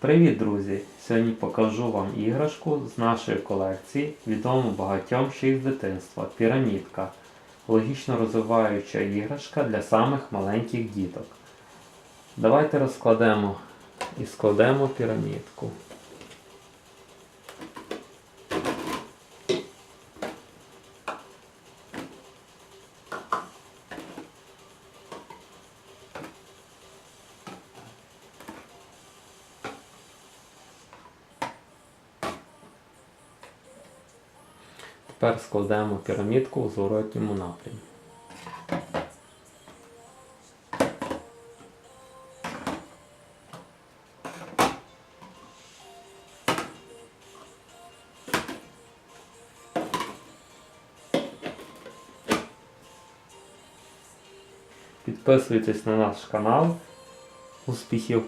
Привіт, друзі! Сьогодні покажу вам іграшку з нашої колекції, відому багатьом ще із дитинства пірамідка. Логічно розвиваюча іграшка для самих маленьких діток. Давайте розкладемо і складемо пірамідку. Тепер складемо пірамідку у зворотньому напрямі. Підписуйтесь на наш канал. Успіхів!